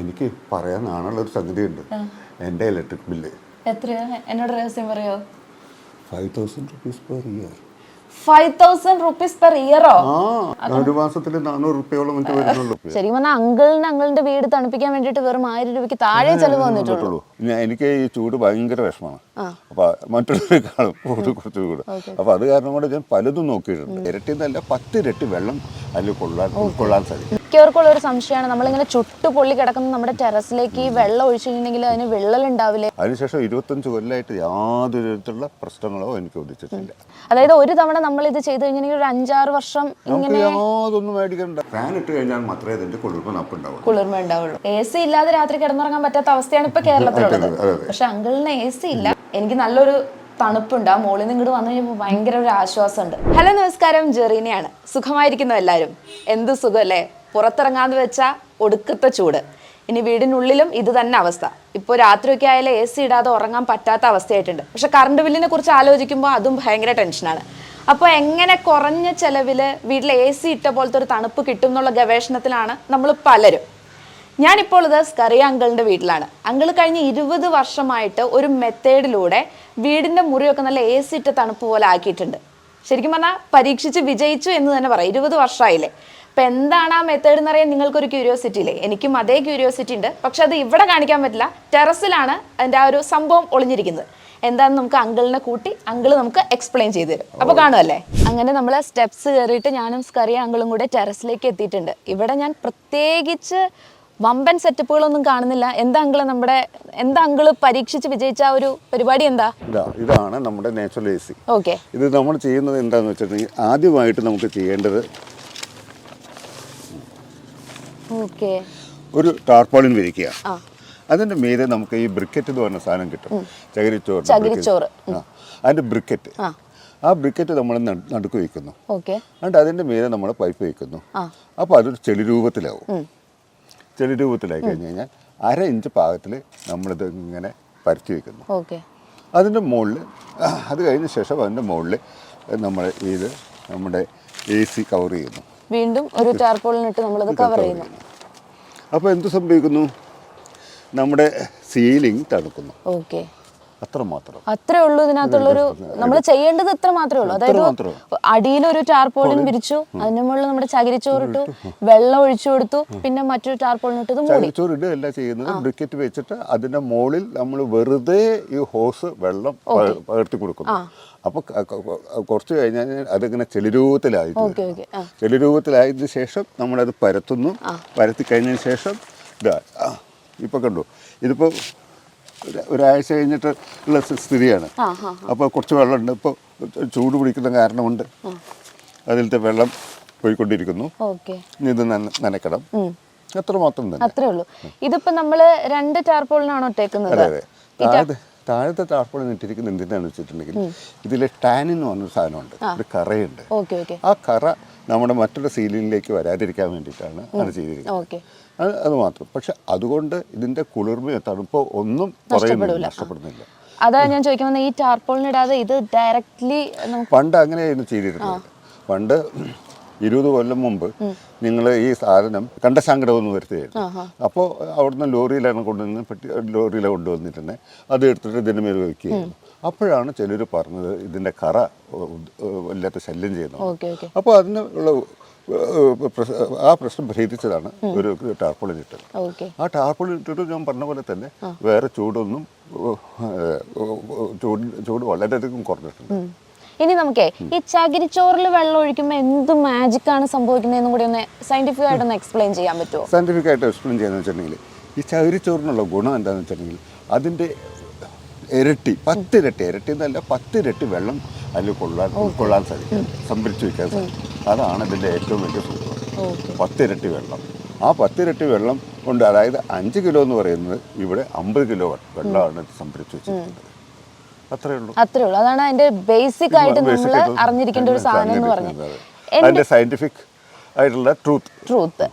എനിക്ക് പറയാൻ നാണുള്ള ഒരു സംഗതിയുണ്ട്. എന്റെ ഇലക്ട്രിക് ബില്ല് എത്രയാണ് എന്നോട് രഹസ്യം പറയോ? Five thousand rupees per year five thousand rupees per ഇയറോ ആ ഒരു മാസത്തിൽ നാനൂറ് റുപ്യോളം എനിക്ക് വരുന്നുള്ളൂ. ശരിക്കും പറഞ്ഞാൽ അങ്കിളിന് അങ്കിളിന്റെ വീട് തണുപ്പിക്കാൻ വേണ്ടിട്ട് വെറും ആയിരം രൂപയ്ക്ക് താഴെ ചെലവ് വന്നിട്ടുള്ളൂ. എനിക്ക് ഈ ചൂട് ഭയങ്കര വിഷമാണ് അപ്പൊ മറ്റുള്ളവരെക്കാളും കൂടുതൽ കുറച്ച് കൂടെ അപ്പൊ അത് കാരണം കൊണ്ട് ഞാൻ പലതും നോക്കിയിട്ടുണ്ട്. ഇരട്ടി എന്നല്ല പത്ത് ഇരട്ടി വെള്ളം അതിൽ കൊള്ളാൻ ഉൾക്കൊള്ളാൻ സാധിക്കും. മിക്കവർക്കുള്ള ഒരു സംശയമാണ്. നമ്മളിങ്ങനെ ചുട്ടു പൊള്ളി കിടക്കുന്ന നമ്മുടെ ടെറസിലേക്ക് ഈ വെള്ളം ഒഴിച്ചു കഴിഞ്ഞിട്ടുണ്ടെങ്കിൽ അതിന് വിള്ളൽ ഉണ്ടാവില്ലേ അതിനുശേഷം ഇരുപത്തഞ്ച് കൊല്ലമായിട്ട് യാതൊരു തരത്തിലുള്ള പ്രശ്നങ്ങളോ എനിക്ക് ഉദിച്ചിട്ടില്ല. അതായത് ഒരു തവണ നമ്മൾ ഇത് ചെയ്ത് കഴിഞ്ഞിട്ടുണ്ടെങ്കിൽ ഒരു അഞ്ചാറ് വർഷം ഇങ്ങനെ യാതൊന്നും മേടിക്കണ്ട. ഫാൻ ഇട്ട് കഴിഞ്ഞാൽ മാത്രമേ അതിന്റെ കുളിർമ നപ്പുണ്ടാവുള്ളൂ. കുളിർമ ഉണ്ടാവുള്ളൂ. എ സി ഇല്ലാതെ രാത്രി കിടന്നുറങ്ങാൻ പറ്റാത്ത അവസ്ഥയാണ് ഇപ്പൊ കേരളത്തിലുള്ളത്. പക്ഷെ അങ്കിളിന് എ സി ഇല്ല. എനിക്ക് നല്ലൊരു തണുപ്പുണ്ട്. ആ മോളിൽ നിന്ന് ഇങ്ങോട്ട് വന്നു കഴിഞ്ഞപ്പോൾ ഭയങ്കര ഒരു ആശ്വാസമുണ്ട്. ഹലോ നമസ്കാരം. ജെറീനയാണ്. സുഖമായിരിക്കുന്നു എല്ലാവരും? എന്ത് സുഖമല്ലേ പുറത്തിറങ്ങാന്ന് വെച്ചാൽ ഒടുക്കത്തെ ചൂട്. ഇനി വീടിനുള്ളിലും ഇത് തന്നെ അവസ്ഥ. ഇപ്പോൾ രാത്രിയൊക്കെ ആയാലും എ സി ഇടാതെ ഉറങ്ങാൻ പറ്റാത്ത അവസ്ഥയായിട്ടുണ്ട്. പക്ഷെ കറണ്ട് ബില്ലിനെ കുറിച്ച് ആലോചിക്കുമ്പോൾ അതും ഭയങ്കര ടെൻഷനാണ് അപ്പോൾ എങ്ങനെ കുറഞ്ഞ ചെലവിൽ വീട്ടിൽ എ സി ഇട്ട പോലത്തെ ഒരു തണുപ്പ് കിട്ടും എന്നുള്ള ഗവേഷണത്തിലാണ് നമ്മൾ പലരും. ഞാനിപ്പോൾ ഇത് സ്കറിയ അങ്കിളിന്റെ വീട്ടിലാണ്. അങ്കിൾ കഴിഞ്ഞ ഇരുപത് വർഷമായിട്ട് ഒരു മെത്തേഡിലൂടെ വീടിന്റെ മുറിയൊക്കെ നല്ല എ സി ഇട്ട തണുപ്പ് പോലെ ആക്കിയിട്ടുണ്ട്. ശരിക്കും പറഞ്ഞാൽ പരീക്ഷിച്ച് വിജയിച്ചു എന്ന് തന്നെ പറയാം. ഇരുപത് വർഷമായില്ലേ. അപ്പം എന്താണ് ആ മെത്തേഡ് എന്ന് അറിയാൻ നിങ്ങൾക്കൊരു ക്യൂരിയോസിറ്റി ഇല്ലേ? എനിക്കും അതേ ക്യൂരിയോസിറ്റി ഉണ്ട്. പക്ഷെ അത് ഇവിടെ കാണിക്കാൻ പറ്റില്ല. ടെറസിലാണ് അതിന്റെ ആ ഒരു സംഭവം ഒളിഞ്ഞിരിക്കുന്നത്. എന്താണെന്ന് നമുക്ക് അങ്കിളിനെ കൂട്ടി അങ്കിൾ നമുക്ക് എക്സ്പ്ലെയിൻ ചെയ്തു തരും. അപ്പോൾ കാണുമല്ലേ അങ്ങനെ നമ്മൾ സ്റ്റെപ്സ് കയറിയിട്ട് ഞാനും സ്കറിയ അങ്കിളും കൂടെ ടെറസിലേക്ക് എത്തിയിട്ടുണ്ട്. ഇവിടെ ഞാൻ പ്രത്യേകിച്ച് വമ്പൻ സെറ്റപ്പുകളൊന്നും കാണുന്നില്ല. എന്താ അങ്കിൾ നമ്മുടെ എന്താ അങ്കിൾ പരീക്ഷിച്ച് വിജയിച്ച ഒരു പരിപാടി എന്താ? ഇതാ ഇതാണ് നമ്മുടെ നാച്ചുറൽ എ സി ഓക്കെ ഇത് നമ്മൾ ചെയ്യുന്നത് എന്താണെന്ന് വെച്ചിട്ടുണ്ടെങ്കിൽ ആദ്യമായിട്ട് നമുക്ക് ചെയ്യേണ്ടത് ഒരു ടാർപോളിൻ വിരിക്കുക. ആ. അതിന്റെ മീതെ നമുക്ക് ഈ ബ്രിക്കറ്റ് എന്ന് പറഞ്ഞ സാധനം കിട്ടും. ചകിരിച്ചോറ് ചകിരിച്ചോറ്. ആ. അതിന്റെ ബ്രിക്കറ്റ്. ആ. ബ്രിക്കറ്റ് നമ്മൾ നട്- നടുക്ക് വയ്ക്കുന്നു. ഓക്കെ. എന്നിട്ട് അതിന്റെ മീതെ നമ്മൾ പൈപ്പ് വയ്ക്കുന്നു. ആ. അപ്പോൾ അതൊരു ചെളി രൂപത്തിലാവും ചെളി രൂപത്തിലായി കഴിഞ്ഞ് കഴിഞ്ഞാൽ അര ഇഞ്ച് പാകത്തിൽ നമ്മളിത് ഇങ്ങനെ പരത്തി വയ്ക്കുന്നു. അതിന്റെ അതിന്റെ മുകളിൽ അത് കഴിഞ്ഞ ശേഷം അതിന്റെ മുകളിൽ നമ്മൾ ഇത് നമ്മുടെ എ സി കവർ ചെയ്യുന്നു. വീണ്ടും ഒരു ടാർപോളിനിട്ട് നമ്മളത് കവർ ചെയ്യുന്നു. അപ്പോൾ എന്ത് സംഭവിക്കുന്നു? നമ്മുടെ സീലിംഗ് തണുക്കുന്നു. ഓക്കെ അത്രമാത്രം അത്രേ ഉള്ളൂ ഇതിനകത്തുള്ളൊരു നമ്മൾ ചെയ്യേണ്ടത് ഇത്ര മാത്രമേ ഉള്ളൂ. അതായത്. അടിയിലൊരു ടാർപോളിൻ വിരിച്ചു അതിന് മുകളിൽ നമ്മുടെ ചകിരിച്ചോറിട്ടു വെള്ളം ഒഴിച്ചു കൊടുത്തു പിന്നെ മറ്റൊരു ടാർപോളിൻ ഇട്ടത് മൂടി. ചകിരിച്ചോറ് ഇടുകയല്ല ചെയ്യുന്നത്. ബ്രിക്കറ്റ് വെച്ചിട്ട് അതിന്റെ മുകളിൽ നമ്മൾ വെറുതെ ഈ ഹോസ് വെള്ളം പകർത്തി കൊടുക്കുന്നു. അപ്പോൾ കുറച്ച് കഴിഞ്ഞാൽ അതിങ്ങനെ ചെളിരൂപത്തിലായി ഓക്കെ ഓക്കെ. ആ. ചെളിരൂപത്തിലായതിനു ശേഷം നമ്മളത് പരത്തുന്നു. പരത്തി കഴിഞ്ഞതിന് ശേഷം ഇതാ ഇപ്പൊ കണ്ടു? ഇതിപ്പോൾ ഒരാഴ്ച കഴിഞ്ഞിട്ട് ഉള്ള സ്ഥിതിയാണ്. അപ്പോൾ കുറച്ച് വെള്ളമുണ്ട്. ഇപ്പോൾ ചൂട് പിടിക്കുന്ന കാരണമുണ്ട്. അതിലത്തെ വെള്ളം പോയിക്കൊണ്ടിരിക്കുന്നു. ഇത് നനക്കണം അത്ര മാത്രം തന്നെ. അത്രേ ഉള്ളൂ. ഇതിപ്പോ നമ്മൾ രണ്ട് ടാർപോളിനാണോ ഇട്ടേക്കുന്നത്? താഴത്തെ താഴത്തെ ഇട്ടിരിക്കുന്നത് എന്തിനാണെന്ന് വെച്ചിട്ടുണ്ടെങ്കിൽ ഇതിൽ ടാനിൻ എന്ന് പറഞ്ഞൊരു സാധനമുണ്ട്. ഒരു കറയുണ്ട്. ആ കറ നമ്മുടെ മറ്റുള്ള സീലിംഗിലേക്ക് വരാതിരിക്കാൻ വേണ്ടിയിട്ടാണ് അത് ചെയ്തിരിക്കുന്നത്. അത് അത് മാത്രം. പക്ഷെ അതുകൊണ്ട് ഇതിന്റെ കുളിർമയോ തണുപ്പോ ഒന്നും പറയുന്നില്ല നഷ്ടപ്പെടുന്നില്ല. അതാ ഞാൻ ചോദിക്കുന്നത് ഈ ടാർപോളിനിടാതെ ഇത് ഡയറക്ട്ലി പണ്ട് അങ്ങനെയായിരുന്നു ചെയ്തിരുന്നത്. പണ്ട് ഇരുപത് കൊല്ലം മുമ്പ് നിങ്ങൾ ഈ സാധനം കണ്ട സങ്കടമൊന്നും വരുത്തുകയായിരുന്നു അപ്പോൾ അവിടുന്ന് ലോറിയിലാണ് കൊണ്ടുവന്ന് പെട്ടി ലോറിയിലാണ് കൊണ്ടുവന്നിട്ടുണ്ട് അത് എടുത്തിട്ട് ഇതിന്റെ മേൽ വയ്ക്കുകയായിരുന്നു അപ്പോഴാണ് ചിലർ പറഞ്ഞത് ഇതിന്റെ കറ വല്ലാത്ത ശല്യം ചെയ്യുന്നത് അപ്പോൾ അതിന് ഉള്ള ആ പ്രശ്നം പരിഹരിച്ചതാണ് ഒരു ടാർപ്പോളിൻ ഇട്ടത്. ആ ടാർപ്പോളിൻ ഇട്ടിട്ട് ഞാൻ പറഞ്ഞ പോലെ തന്നെ വേറെ ചൂടൊന്നും ചൂട് ചൂട് വളരെയധികം കുറഞ്ഞിട്ടുണ്ട്. ഇനി നമുക്കേ ഈ ചകിരിച്ചോറിൽ വെള്ളം ഒഴിക്കുമ്പോൾ എന്ത് മാജിക് ആണ് സംഭവിക്കുന്നതെന്നും കൂടി ഒന്ന് സയന്റിഫിക് ആയിട്ടൊന്ന് എക്സ്പ്ലെയിൻ ചെയ്യാൻ പറ്റുമോ സയന്റിഫിക് ആയിട്ട് എക്സ്പ്ലെയിൻ ചെയ്യാന്ന് വെച്ചിട്ടുണ്ടെങ്കിൽ ഈ ചകിരിച്ചോറിനുള്ള ഗുണം എന്താണെന്ന് വെച്ചിട്ടുണ്ടെങ്കിൽ അതിന്റെ ഇരട്ടി പത്ത് ഇരട്ടി ഇരട്ടി എന്നല്ല പത്ത് ഇരട്ടി വെള്ളം അതിൽ കൊള്ളാൻ ഉൾക്കൊള്ളാൻ സാധിക്കും സംഭരിച്ചു വയ്ക്കാൻ സാധിക്കും. അതാണ് ഇതിന്റെ ഏറ്റവും വലിയ സൂത്രം ഓക്കെ പത്ത് ഇരട്ടി വെള്ളം. ആ പത്ത് ഇരട്ടി വെള്ളം കൊണ്ട് അതായത് അഞ്ച് കിലോ എന്ന് പറയുന്നത് ഇവിടെ അമ്പത് കിലോ വെള്ളമാണ് സംഭരിച്ചു വെച്ചിരിക്കുന്നത്. അത്രയേ ഉള്ളൂ. അത്രേ ഉള്ളൂ. അതാണ് അതിന്റെ ബേസിക് ആയിട്ട് നമ്മൾ അറിഞ്ഞിരിക്കേണ്ട ഒരു സാധനം എന്ന് പറഞ്ഞത് അതിന്റെ സയന്റിഫിക് ആയിട്ടുള്ള ട്രൂത്ത് ട്രൂത്ത്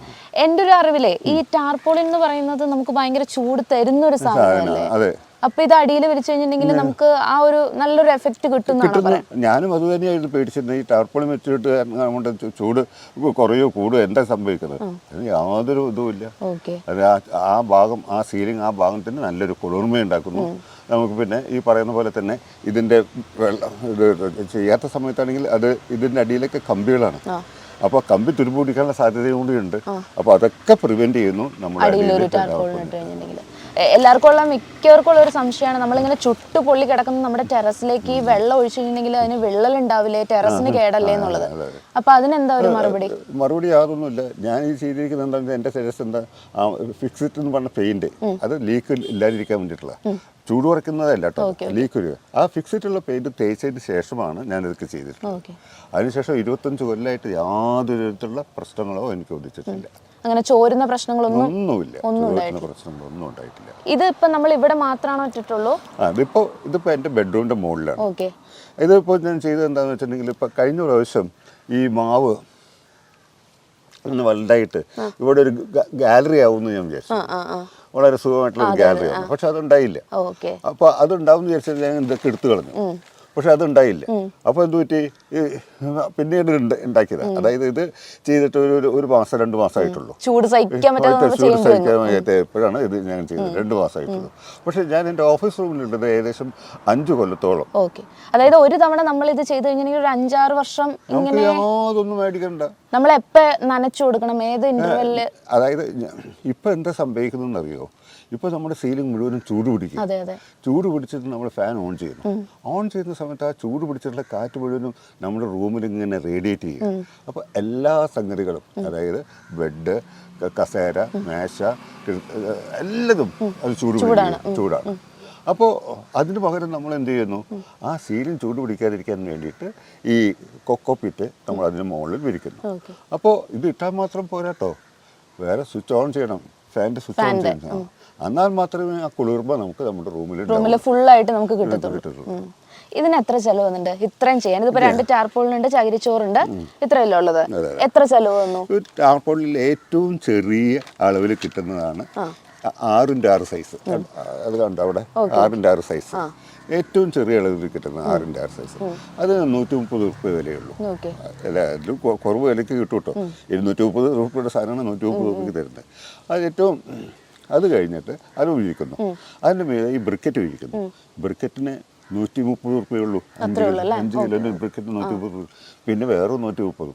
എന്റെ ഒരു അറിവിലെ ഈ ടാർപോളിൻ എന്ന് പറയുന്നത് നമുക്ക് ഭയങ്കര ചൂട് തരുന്ന ഒരു സാധനമല്ലേ? അതെ. അപ്പൊ ഇത് അടിയിൽ വിരിച്ചു കഴിഞ്ഞിട്ടുണ്ടെങ്കിൽ നമുക്ക് ആ ഒരു നല്ലൊരു എഫക്റ്റ് കിട്ടും കിട്ടുന്നു ഞാനും അത് തന്നെയായിരുന്നു പേടിച്ചിരുന്നത്. ഈ ടാർപ്പളി വെച്ചിട്ട് കൊണ്ട് ചൂട് കുറയോ കൂടുകയോ എന്താ സംഭവിക്കുന്നത്? യാതൊരു ഇതുമില്ല. അത് ആ ഭാഗം ആ സീലിംഗ് ആ ഭാഗത്തിന് നല്ലൊരു കുളിർമ ഉണ്ടാക്കുന്നു. നമുക്ക് പിന്നെ ഈ പറയുന്ന പോലെ തന്നെ ഇതിന്റെ ചെയ്യാത്ത സമയത്താണെങ്കിൽ അത് ഇതിന്റെ അടിയിലൊക്കെ കമ്പികളാണ്. അപ്പോൾ കമ്പി തുരുമ്പ് പിടിക്കാനുള്ള സാധ്യതയും കൂടിയുണ്ട്. അപ്പോൾ അതൊക്കെ പ്രിവെന്റ് ചെയ്യുന്നു. നമ്മുടെ എല്ലാവർക്കും ഉള്ള മിക്കവർക്കും ഉള്ള ഒരു സംശയമാണ്. നമ്മളിങ്ങനെ ചുട്ടു പൊള്ളി കിടക്കുന്ന നമ്മുടെ ടെറസിലേക്ക് ഈ വെള്ളം ഒഴിച്ചിട്ടുണ്ടെങ്കിൽ അതിന് വിള്ളൽ ഉണ്ടാവില്ലേ ടെറസിന് കേടല്ലേ എന്നുള്ളത്. അപ്പൊ അതിനെന്താ ഒരു മറുപടി? മറുപടി യാതൊന്നുമില്ല. ഞാൻ ഈ ചെയ്തിരിക്കുന്നത് എന്റെ ടെറസ് എന്താ ആ ഫിക്സിറ്റ് എന്ന് പറഞ്ഞ പെയിന്റ് അത് ലീക്ക് ഇല്ലാതിരിക്കാൻ വേണ്ടിയിട്ടുള്ള ചൂട് കുറയ്ക്കുന്നതല്ല കേട്ടോ. ലീക്ക് വരിക ആ ഫിക്സിറ്റുള്ള പെയിന്റ് തേച്ചതിന് ശേഷമാണ് ഞാൻ ഇതൊക്കെ ചെയ്തിട്ടുള്ളത്. അതിനുശേഷം ഇരുപത്തഞ്ച് കൊല്ലമായിട്ട് യാതൊരു വിധത്തിലുള്ള പ്രശ്നങ്ങളോ എനിക്ക് ഉദിച്ചിട്ടില്ല. അങ്ങനെ ചോരുന്ന പ്രശ്നങ്ങളൊന്നും ഒന്നുമില്ല. പ്രശ്നങ്ങളൊന്നും ഉണ്ടായിട്ടില്ല. ഇത് ഇപ്പൊ നമ്മൾ ഇവിടെ മാത്രമാണോ ഇട്ടിട്ടുള്ളൂ? ഇതിപ്പോ ഇതിപ്പോ എന്റെ ബെഡ്റൂമിന്റെ മുകളിലാണ്. ഓക്കെ. ഇതിപ്പോ ഞാൻ ചെയ്തത് എന്താണെന്ന് വെച്ചിട്ടുണ്ടെങ്കിൽ ഇപ്പൊ കഴിഞ്ഞ പ്രാവശ്യം ഈ മാവ് ഒന്ന് വലുതായിട്ട് ഇവിടെ ഒരു ഗാലറി ആവുമെന്ന് ഞാൻ വിചാരിച്ചു. വളരെ സുഖമായിട്ടുള്ള ഒരു ഗാലറി ആവും പക്ഷെ അതുണ്ടായില്ല. അപ്പൊ അതുണ്ടാവും വിചാരിച്ചാൽ ഞാൻ ഇതൊക്കെ എടുത്തു കളഞ്ഞു. പക്ഷെ അതുണ്ടായില്ല. അപ്പോൾ എന്ത് പറ്റി? പിന്നീട് ഉണ്ട് ഉണ്ടാക്കിയത് അതായത് ഇത് ചെയ്തിട്ട് ഒരു ഒരു- മാസം രണ്ട് മാസമായിട്ടുള്ളൂ ചൂട് സഹിക്കാൻ പറ്റാതെ ഇപ്പോഴത്തെ ചൂട് ചെയ്യേണ്ടി വന്നു സഹിക്കാൻ വയ്യാത്ത എപ്പോഴാണ് ഇത് ഞാൻ ചെയ്തത്. രണ്ട് മാസമായിട്ടുള്ളൂ പക്ഷെ ഞാൻ എന്റെ ഓഫീസ് റൂമിലുള്ളത് ഏകദേശം അഞ്ച് കൊല്ലത്തോളം. ഓക്കെ. അതായത് ഒരു തവണ നമ്മൾ ഇത് ചെയ്ത് കഴിഞ്ഞാൽ ഒരു അഞ്ചാറ് വർഷം ഇങ്ങനെ യാതൊന്നും മേടിക്കണ്ട. നമ്മൾ എപ്പോ നനച്ചു കൊടുക്കണം ഏത് ഇന്റർവെല്ലിൽ അതായത് ഇപ്പം എന്താ സംഭവിക്കുന്നതെന്ന് അറിയോ ഇപ്പോൾ നമ്മുടെ സീലിംഗ് മുഴുവനും ചൂട് പിടിക്കും. അതെ അതെ. ചൂട് പിടിച്ചിട്ട് നമ്മൾ ഫാൻ ഓൺ ചെയ്യുന്നു. ഓൺ ചെയ്യുന്ന സമയത്ത് ആ ചൂട് പിടിച്ചിട്ടുള്ള കാറ്റ് മുഴുവനും നമ്മുടെ റൂമിൽ ഇങ്ങനെ റേഡിയേറ്റ് ചെയ്യും. അപ്പോൾ എല്ലാ സംഗതികളും അതായത് ബെഡ് കസേര മേശ എല്ലതും അത് ചൂട് ചൂടാണ്. അപ്പോൾ അതിന് പകരം നമ്മൾ എന്ത് ചെയ്യുന്നു? ആ സീലിംഗ് ചൂട് പിടിക്കാതിരിക്കാൻ വേണ്ടിയിട്ട് ഈ കൊക്കോപ്പിറ്റ് നമ്മൾ അതിന് മുകളിൽ വിരിക്കുന്നു. അപ്പോൾ ഇത് ഇട്ടാൽ മാത്രം പോരാട്ടോ. വേറെ സ്വിച്ച് ഓൺ ചെയ്യണം. ഫാനിന്റെ സ്വിച്ച് ഓൺ ചെയ്യണം എന്നാൽ മാത്രമേ ആ കുളിർമ നമുക്ക് നമ്മുടെ റൂമിൽ റൂമിൽ ഫുൾ ആയിട്ട് നമുക്ക് കിട്ടത്തുള്ളൂ. ഇതിന് എത്ര ചെലവ് വന്നിട്ടുണ്ട് ഇത്രയും ചെയ്യാൻ. ഇതിപ്പോ രണ്ട് ടാർപോളിനുണ്ട് ചകിരിച്ചോറുണ്ട് ഇത്രയല്ലേ ഉള്ളത് എത്ര ചെലവ് വന്നു? ടാർപോളിൽ ഏറ്റവും ചെറിയ അളവിൽ കിട്ടുന്നതാണ് ആറിന്റെ ആറിന്റെ ആറ് സൈസ്. അത് കണ്ടോ അവിടെ? ആറിന്റെ ആറ് സൈസ്. ഏറ്റവും ചെറിയ അളവിൽ കിട്ടുന്ന ആറിന്റെ ആറ് സൈസ്. അത് നൂറ്റി മുപ്പത് റുപ്യ വിലയുള്ളൂ എല്ലാവരും അതിലും കുറവ് വിലയ്ക്ക് കിട്ടും കേട്ടോ. ഇരുന്നൂറ്റി മുപ്പത് റുപ്യയുടെ സാധനമാണ് നൂറ്റി മുപ്പത് റുപ്യക്ക് തരുന്നത്. അത് ഏറ്റവും അത് കഴിഞ്ഞിട്ട് അത് ഉപയോഗിക്കുന്നു. അതിന്റെ മീതെ ഈ ബ്രിക്കറ്റ് ഉപയോഗിക്കുന്നു. ബ്രിക്കറ്റിന് നൂറ്റി മുപ്പത് റുപ്യുള്ളൂ അഞ്ച് കിലോ അഞ്ച് കിലോന്റെ ബ്രിക്കറ്റ് നൂറ്റി മുപ്പത് പിന്നെ വേറെ നൂറ്റി മുപ്പത്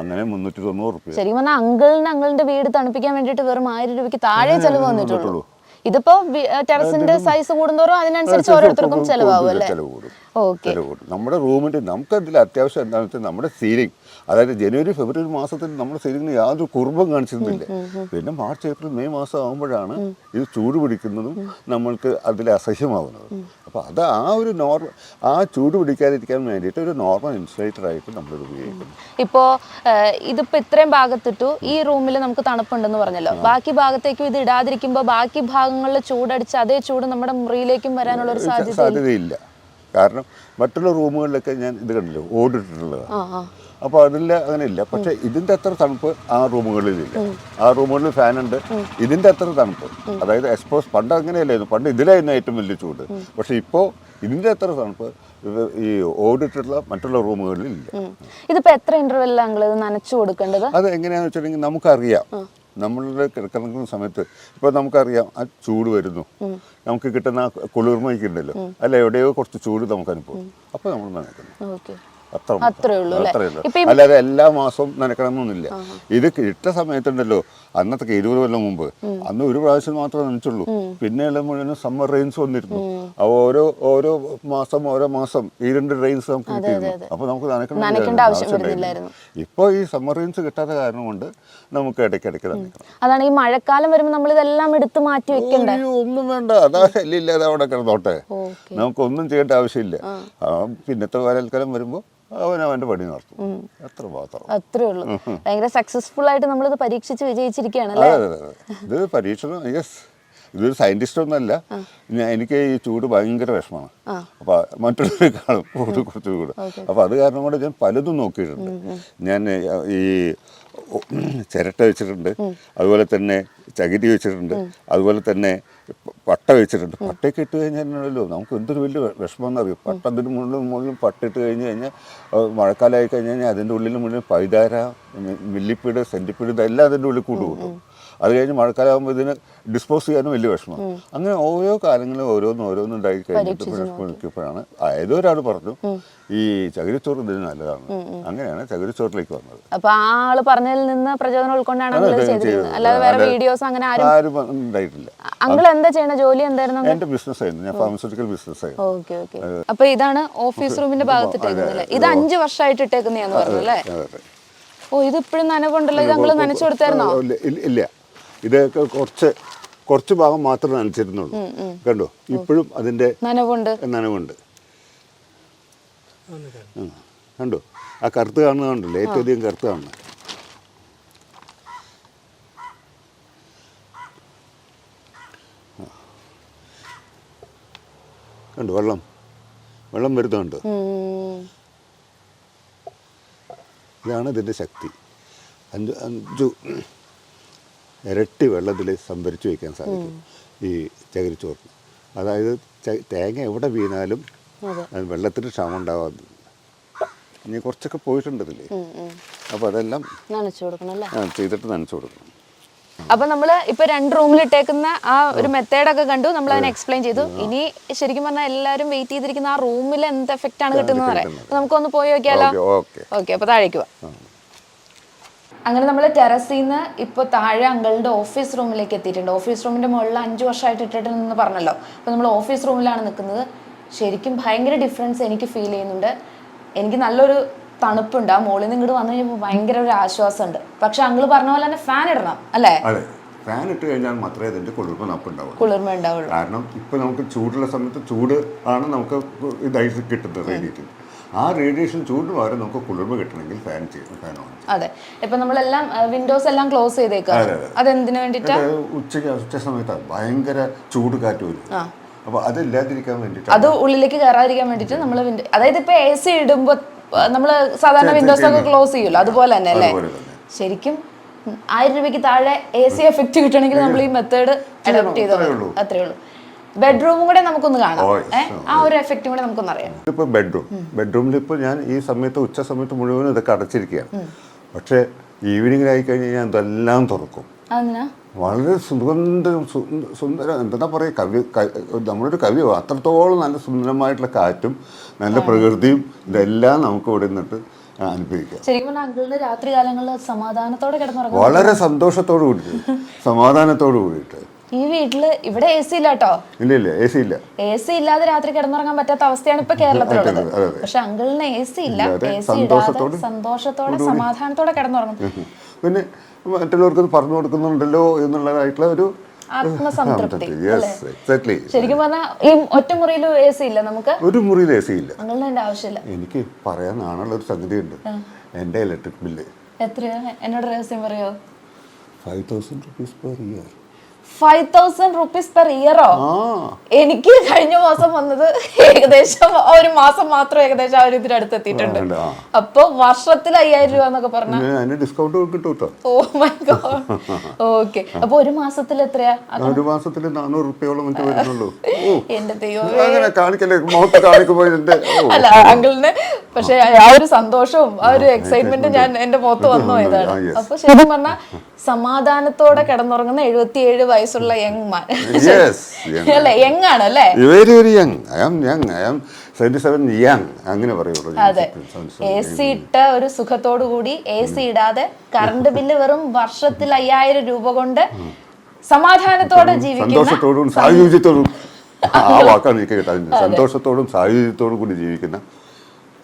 അങ്ങനെ മുന്നൂറ്റി തൊണ്ണൂറ് റുപ്യ. ശരിക്കും പറഞ്ഞാൽ അങ്കിളിന് അങ്കിളിന്റെ വീട് തണുപ്പിക്കാൻ വേണ്ടിട്ട് വെറും ആയിരം രൂപയ്ക്ക് താഴെ ചെലവ് വന്നിട്ടുള്ളൂ. വന്നിട്ടുള്ളൂ. ഇതിപ്പോ ടെറസിന്റെ സൈസ് കൂടുന്തോറും അതിനനുസരിച്ച് ഓരോരുത്തർക്കും ചെലവാകും അല്ലേ? നമ്മുടെ റൂമിന്റെ നമുക്ക് അതിൽ അത്യാവശ്യം എന്താണെന്ന് വെച്ചാൽ നമ്മുടെ സീലിംഗ്. അതായത് ജനുവരി ഫെബ്രുവരി മാസത്തിൽ നമ്മുടെ സീലിംഗിന് യാതൊരു കുറുമ്പും കാണിച്ചിരുന്നില്ല. പിന്നെ മാർച്ച് ഏപ്രിൽ മെയ് മാസം ആകുമ്പോഴാണ് ഇത് ചൂട് പിടിക്കുന്നതും നമ്മൾക്ക് അതിൽ അസഹ്യമാവുന്നത്. അപ്പോൾ അത് ആ ഒരു നോർമൽ ആ ചൂട് പിടിക്കാതിരിക്കാൻ വേണ്ടിയിട്ട് ഒരു നോർമൽ ഇൻസുലേറ്റർ ആയിട്ട് നമ്മൾ ഉപയോഗിക്കുന്നു. ഇപ്പോ ഇതിപ്പോൾ ഇതിപ്പോ ഇത്രയും ഭാഗത്തിട്ടു ഈ റൂമിൽ നമുക്ക് തണുപ്പുണ്ടെന്ന് പറഞ്ഞല്ലോ. ബാക്കി ഭാഗത്തേക്കും ഇത് ഇടാതിരിക്കുമ്പോ ബാക്കി ഭാഗങ്ങളിൽ ചൂടടിച്ച് അതേ ചൂട് നമ്മുടെ മുറിയിലേക്കും വരാനുള്ള ഒരു സാധ്യത സാധ്യതയില്ല. കാരണം മറ്റുള്ള റൂമുകളിലൊക്കെ ഞാൻ ഇത് കണ്ടില്ല ഓടിട്ടുള്ളത് അപ്പോൾ അതിൽ അങ്ങനെ ഇല്ല പക്ഷെ ഇതിന്റെ അത്ര തണുപ്പ് ആ റൂമുകളിലില്ല. ആ റൂമുകളിൽ ഫാൻ ഉണ്ട് ഇതിന്റെ അത്ര തണുപ്പ്. അതായത് എക്സ്പോസ് പണ്ട് അങ്ങനെയല്ലായിരുന്നു. പണ്ട് ഇതിലായിരുന്നു ഏറ്റവും വലിയ ചൂട്. പക്ഷെ ഇപ്പോ ഇതിന്റെ അത്ര തണുപ്പ് ഈ ഓടിട്ടുള്ള മറ്റുള്ള റൂമുകളിൽ ഇല്ല. ഇതിപ്പോ എത്ര ഇന്റർവെല്ലാം നനച്ചു കൊടുക്കേണ്ടത്? അത് എങ്ങനെയാണെന്ന് വെച്ചിട്ടുണ്ടെങ്കിൽ നമുക്കറിയാം. നമ്മളുടെ കിടക്കുന്ന സമയത്ത് ഇപ്പോൾ നമുക്കറിയാം ആ ചൂട് വരുന്നു. നമുക്ക് കിട്ടുന്ന ആ കുളിർമയ്ക്ക് ഉണ്ടല്ലോ അല്ല എവിടെയോ കുറച്ച് ചൂട് നമുക്ക് അനുഭവം. അപ്പോൾ നമ്മൾ നനയ്ക്കുന്നു. ഓക്കെ. അത്ര അത്രേ ഉള്ളൂ ഇപ്പൊ അല്ലാതെ എല്ലാ മാസവും നനക്കണമെന്നൊന്നുമില്ല ഇത് കിട്ട സമയത്തുണ്ടല്ലോ അന്നത്തെ ഇരുപത് കൊല്ലം മുമ്പ്. അന്ന് ഒരു പ്രാവശ്യം മാത്രമേ നനച്ചുള്ളൂ. പിന്നെയുള്ള മുഴുവൻ സമ്മർ റെയിൻസ് വന്നിരുന്നു. ആ ഓരോ ഓരോ മാസം ഓരോ മാസം ഈ രണ്ട് റെയിൻസ് നമുക്ക് കിട്ടിയിരുന്നു. അപ്പൊ നമുക്ക് നനയ്ക്കണം നനയ്ക്കേണ്ട ഇപ്പൊ ഇപ്പോൾ ഈ സമ്മർ റെയിൻസ് കിട്ടാത്ത കാരണം കൊണ്ട് നമുക്ക് ഇടയ്ക്കിടയ്ക്ക് നനയ്ക്കണം. അതാണ് ഈ മഴക്കാലം വരുമ്പോൾ നമ്മൾ ഇതെല്ലാം എടുത്ത് മാറ്റി വെക്കണ്ടേ. ഒന്നും വേണ്ട. അതാ ഇല്ലാതെ അവിടെ കിടന്നോട്ടെ. നമുക്കൊന്നും ചെയ്യേണ്ട ആവശ്യമില്ല. പിന്നത്തെ വേനൽക്കാലം വരുമ്പോൾ അവൻ അവന്റെ പണി നടത്തും എത്ര മാത്രം. അത്രേ ഉള്ളൂ. ഭയങ്കര സക്സസ്ഫുൾ ആയിട്ട് നമ്മളിത് പരീക്ഷിച്ച് വിജയിച്ചിരിക്കുകയാണ് അല്ലേ? അതെ അതെ അതെ. ഇത് പരീക്ഷണം യെസ് ഇതൊരു സയന്റിസ്റ്റ് ഒന്നല്ല എനിക്ക് ഈ ചൂട് ഭയങ്കര വിഷമമാണ്. അപ്പോൾ മറ്റുള്ളവരെക്കാളും ചൂട് കുറച്ച് ചൂട്. അപ്പോൾ അത് കാരണം കൊണ്ട് ഞാൻ പലതും നോക്കിയിട്ടുണ്ട്. ഞാൻ ഈ ചിരട്ട വെച്ചിട്ടുണ്ട്. അതുപോലെ തന്നെ ചകിരി വെച്ചിട്ടുണ്ട്. അതുപോലെ തന്നെ പട്ട വെച്ചിട്ടുണ്ട്. പട്ടയൊക്കെ ഇട്ട് കഴിഞ്ഞാലല്ലോ നമുക്ക് എന്തൊരു വലിയ വിഷമം എന്നറിയും പട്ട അതിന് മുകളിലും മുകളിലും പട്ട ഇട്ട് കഴിഞ്ഞ് കഴിഞ്ഞാൽ മഴക്കാലമായി കഴിഞ്ഞ് കഴിഞ്ഞാൽ അതിന്റെ ഉള്ളിൽ മുഴുവൻ പൈതാര മില്ലിപ്പീട് സെന്റിപ്പീട് ഇതെല്ലാം അതിന്റെ ഉള്ളിൽ കൂടുകൂടും അത് കഴിഞ്ഞ് മഴക്കാലമാകുമ്പോൾ ഇതിന് ഡിസ്പോസ് ചെയ്യാനും വലിയ വിഷമം. അങ്ങനെ ഓരോ കാലങ്ങളും ഓരോന്നും ഓരോന്നും ഉണ്ടായി കഴിഞ്ഞിട്ട് വിഷമിക്കുമ്പോഴാണ് ഏതോ ഒരാൾ പറഞ്ഞു ഈ ചകിരിച്ചോറ് ഇതിന് നല്ലതാണ്. അങ്ങനെയാണ് ചകിരിച്ചോറിലേക്ക് വന്നത്. അപ്പൊ ആ ആൾ പറഞ്ഞതിൽ നിന്ന് പ്രചോദനം ഉൾക്കൊണ്ടാണ് വീഡിയോസ് അങ്ങനെ ആരും ഉണ്ടായിട്ടില്ല. അങ്കിൾ എന്താ ചെയ്യണ? ജോലി എന്തായിരുന്നു എന്റെ ബിസിനസ് ആയിരുന്നു. ഞാൻ ഫാർമസ്യൂട്ടിക്കൽ ബിസിനസ് ആയിരുന്നു. അപ്പൊ ഇതാണ് ഓഫീസ് റൂമിന്റെ ഭാഗത്ത് ഇത് അഞ്ച് വർഷമായിട്ട് ഇട്ടേക്കുന്നതാന്ന് പറഞ്ഞു അല്ലേ. ഓ ഇത് ഇപ്പോഴും നനവുണ്ടല്ലോ. ഇത് അങ്കിൾ നനച്ചു കൊടുത്തായിരുന്നോ? ഇല്ല. ഇതൊക്കെ കുറച്ച് കുറച്ച് ഭാഗം മാത്രമേ നനച്ചിരുന്നുള്ളൂ. കണ്ടോ? ഇപ്പോഴും അതിന്റെ നനവുണ്ട്. നനവുണ്ട്. കണ്ടോ? ആ കറുത്ത് കാണുന്നതുണ്ടല്ലോ ഏറ്റവും അധികം കറുത്ത് കാണുന്നത്. കണ്ടു? വെള്ളം. വെള്ളം വരുന്നുണ്ട്. ഇതാണ് ഇതിന്റെ ശക്തി. അഞ്ച് അഞ്ചു ഇരട്ടി വെള്ളത്തിൽ സംഭരിച്ചു വയ്ക്കാൻ സാധിക്കും ഈ ചകിരിച്ചോറിന്. അതായത് തേങ്ങ എവിടെ വീണാലും വെള്ളത്തിന് ക്ഷാമം ഉണ്ടാവാതെ ഇനി കുറച്ചൊക്കെ പോയിട്ടുണ്ട് ഉം. അപ്പോൾ അതെല്ലാം നനച്ചു കൊടുക്കണം ചെയ്തിട്ട് നനച്ചു കൊടുക്കണം. അപ്പൊ നമ്മൾ ഇപ്പൊ രണ്ട് റൂമിൽ ഇട്ടേക്കുന്ന ആ ഒരു മെത്തേഡ് ഒക്കെ കണ്ടു. നമ്മൾ അതിനെ എക്സ്പ്ലെയിൻ ചെയ്തു. ഇനി ശരിക്കും പറഞ്ഞാൽ എല്ലാവരും വെയിറ്റ് ചെയ്തിരിക്കുന്ന ആ റൂമിൽ എന്ത് എഫക്റ്റ് ആണ് കിട്ടുന്നത് അപ്പൊ നമുക്കൊന്ന് പോയി നോക്കിയാലോ? ഓക്കെ അപ്പൊ താഴേക്ക് പോവാം. അങ്ങനെ നമ്മൾ ടെറസിൽ നിന്ന് ഇപ്പോൾ താഴെ അങ്കളുടെ ഓഫീസ് റൂമിലേക്ക് എത്തിയിട്ടുണ്ട്. ഓഫീസ് റൂമിന്റെ മുകളിൽ അഞ്ച് വർഷമായിട്ട് ഇട്ടിട്ടുണ്ടെന്ന് പറഞ്ഞല്ലോ. അപ്പോൾ നമ്മൾ ഓഫീസ് റൂമിലാണ് നിൽക്കുന്നത് ശരിക്കും ഭയങ്കര ഡിഫറൻസ് എനിക്ക് ഫീൽ ചെയ്യുന്നുണ്ട്. എനിക്ക് നല്ലൊരു തണുപ്പുണ്ട്. ആ മുകളിൽ നിന്ന് ഇങ്ങോട്ട് വന്നു കഴിഞ്ഞപ്പോൾ ഭയങ്കര ഒരു ആശ്വാസമുണ്ട്. പക്ഷെ അങ്കിൾ പറഞ്ഞ പോലെ തന്നെ ഫാൻ ഇടണം അല്ലേ? ഫാൻ ഇട്ട് കഴിഞ്ഞാൽ മാത്രമേ ഇതിന്റെ കുളിർമ നപ്പുണ്ടാവുള്ളൂ കുളിർമ ഉണ്ടാവുള്ളൂ. കാരണം ഇപ്പൊ നമുക്ക് ചൂടുള്ള സമയത്ത് ചൂട് ആണ് നമുക്ക് ഇതായിട്ട് കിട്ടുന്നത് റേഡിയേഷൻ ആ റേഡിയേഷൻ ചൂട് പകരം നമുക്ക് കുളിർമ കിട്ടണമെങ്കിൽ ഫാൻ ചെയ്യണം ഫാൻ ഓൺ അതെ. ഇപ്പൊ നമ്മളെല്ലാം വിൻഡോസ് എല്ലാം ക്ലോസ് ചെയ്തേക്കാം. അതെ, അതെ. അതെന്തിനു വേണ്ടിയിട്ടാ ഉച്ചയ്ക്ക് ഉച്ച സമയത്ത് ഭയങ്കര ചൂട് കാറ്റ് വരും. അപ്പൊ അപ്പോൾ അതില്ലാതിരിക്കാൻ വേണ്ടിട്ട് അത് ഉള്ളിലേക്ക് കയറാതിരിക്കാൻ വേണ്ടിട്ട് നമ്മൾ അതായത് ഇപ്പൊ എ സി ഇടുമ്പോ നമ്മൾ സാധാരണ വിൻഡോസ് ഒക്കെ ക്ലോസ് ചെയ്യുമല്ലോ അതുപോലെ തന്നെ അല്ലേ? ശരിക്കും ആയിരം രൂപയ്ക്ക് താഴെ എ സി എഫക്റ്റ് കിട്ടണമെങ്കിൽ നമ്മൾ ഈ മെത്തേഡ് അഡോപ്റ്റ് ചെയ്തോളൂ. അത്രേ ഉള്ളൂ. ബെഡ്റൂമും കൂടെ നമുക്കൊന്ന് കാണാം. ആ ഒരു എഫക്റ്റും കൂടെ നമുക്കൊന്ന് അറിയാം. ഇപ്പൊ ബെഡ്റൂം ബെഡ്റൂമിൽ ഇപ്പൊ ഞാൻ ഈ സമയത്ത് ഉച്ച സമയത്ത് മുഴുവനും ഇതൊക്കെ അടച്ചിരിക്കുകയാണ്. പക്ഷേ ഈവനിങ്ങിലായി കഴിഞ്ഞ് കഴിഞ്ഞാൽ ഇതെല്ലാം തുറക്കും. വളരെ സുഗന്ധം സുന്ദരം എന്താ പറയുക കവി നമ്മളൊരു കവിയോ അത്രത്തോളം നല്ല സുന്ദരമായിട്ടുള്ള കാറ്റും നല്ല പ്രകൃതിയും ഇതെല്ലാം നമുക്ക് ഇവിടെ നിന്നിട്ട് അനുഭവിക്കാം. രാത്രി കാലങ്ങളിൽ സമാധാനത്തോടെ വളരെ സന്തോഷത്തോടു കൂടിയിട്ട് സമാധാനത്തോടു കൂടിയിട്ട്. ഈ വീട്ടിൽ ഇവിടെ എ സി ഇല്ല കേട്ടോ ഇല്ല ഇല്ല എ സി ഇല്ല. എ സി ഇല്ലാതെ രാത്രി കിടന്നുറങ്ങാൻ പറ്റാത്ത അവസ്ഥയാണ് ഇപ്പൊ കേരളത്തിലുള്ളത്. പക്ഷെ അങ്കിളിന് എ സി ഇല്ല. എ സി ഇല്ലാതെ സന്തോഷത്തോടെ സമാധാനത്തോടെ കിടന്നുറങ്ങും. പിന്നെ മറ്റുള്ളവർക്ക് പറഞ്ഞു കൊടുക്കുന്നുണ്ടല്ലോ എന്നുള്ളതായിട്ടുള്ള ഒരു ആത്മസംതൃപ്തി ശരിക്കും പറഞ്ഞാൽ ഈ ഒറ്റമുറിയിലും എ സി ഇല്ല നമുക്ക്? ഒരു മുറിയിൽ എ സി ഇല്ല. അങ്കിളിന് ആവശ്യമില്ല. എനിക്ക് പറയാൻ നാണുള്ള ഒരു സംഗതിയുണ്ട്. എന്റെ ഇലക്ട്രിക് ബില്ല് എത്രയാണ്? എന്നോട് രഹസ്യം പറയോ? Five thousand rupees per year five thousand rupees per ഇയറോ എനിക്ക് കഴിഞ്ഞ മാസം വന്നത് ഏകദേശം ഒരു മാസം മാത്രം ഏകദേശം ആ ഒരു ഇതിനടുത്ത് എത്തിയിട്ടുണ്ട്. അപ്പൊ വർഷത്തിൽ അയ്യായിരം രൂപ എന്നൊക്കെ പറഞ്ഞു? ഡിസ്കൗണ്ട് കിട്ടും ഓ മൈ ഗോഡ്. ഓക്കെ. അപ്പൊ ഒരു മാസത്തിൽ എത്രയാ? ഒരു മാസത്തിൽ നാനൂറ് റുപ്യോളം മറ്റേ വരുന്നുള്ളൂ. എന്റെ ദൈവം അല്ല അങ്കിളിന് പക്ഷെ ആ ഒരു സന്തോഷവും ആ ഒരു എക്സൈറ്റ്മെന്റും ഞാൻ എന്റെ മുഖത്ത് വന്നു ഇതാണ് അപ്പൊ ശരിക്കും പറഞ്ഞാൽ സമാധാനത്തോടെ കിടന്നുറങ്ങുന്ന എഴുപത്തിയേഴ് വയസ്സുള്ള യങ് മാൻ അല്ലേ? യങ്. ആണ് അല്ലേ very very young. I am young. I am seventy seven young അങ്ങനെ പറയുള്ളൂ. അതെ. എ സി ഇട്ട ഒരു സുഖത്തോടു കൂടി എ സി ഇടാതെ കറണ്ട് ബില്ല് വെറും വർഷത്തിൽ അയ്യായിരം രൂപ കൊണ്ട് സമാധാനത്തോടെ ജീവിക്കുന്ന സന്തോഷത്തോടും ആ വാക്കാണ് എനിക്ക് കിട്ടാൻ. സന്തോഷത്തോടും സായുജ്യത്തോടും കൂടി ജീവിക്കുന്ന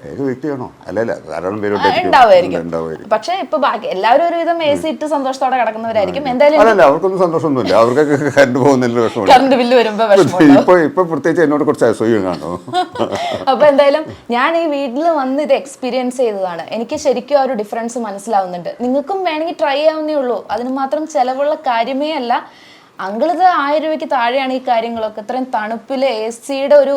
ഏക വ്യക്തിയാണോ? അല്ലല്ല ധാരാളം ഉണ്ടാവുമായിരിക്കും. പക്ഷെ ഇപ്പൊ ബാക്കി എല്ലാവരും ഒരുവിധം എ സി ഇട്ട് സന്തോഷത്തോടെ കിടക്കുന്നവരായിരിക്കും. എന്തായാലും അല്ലല്ല അവർക്കൊന്നും സന്തോഷമൊന്നുമില്ല. അവർക്കൊക്കെ കറണ്ട് പോകുന്നില്ല കറണ്ട് ബില്ല് വരുമ്പോ ഇപ്പൊ ഇപ്പൊ പ്രത്യേകിച്ച് എന്നോട് കുറച്ച് അസൂയം കാണോ. അപ്പൊ എന്തായാലും ഞാൻ ഈ വീട്ടിൽ വന്ന് ഇത് എക്സ്പീരിയൻസ് ചെയ്തതാണ്. എനിക്ക് ശരിക്കും ആ ഒരു ഡിഫറൻസ് മനസ്സിലാവുന്നുണ്ട്. നിങ്ങൾക്കും വേണമെങ്കിൽ ട്രൈ ചെയ്യാവുന്നേ ഉള്ളൂ. അതിന് മാത്രം ചെലവുള്ള കാര്യമേ അല്ല. അങ്കിൾ ഇത് ആയിരം രൂപയ്ക്ക് താഴെയാണ് ഈ കാര്യങ്ങളൊക്കെ. ഇത്രയും തണുപ്പിൽ എ സിയുടെ ഒരു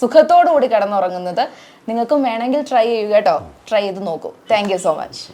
സുഖത്തോടു കൂടി കിടന്നുറങ്ങുന്നത്. നിങ്ങൾക്കും വേണമെങ്കിൽ ട്രൈ ചെയ്യുക കേട്ടോ. ട്രൈ ചെയ്ത് നോക്കൂ. Thank so much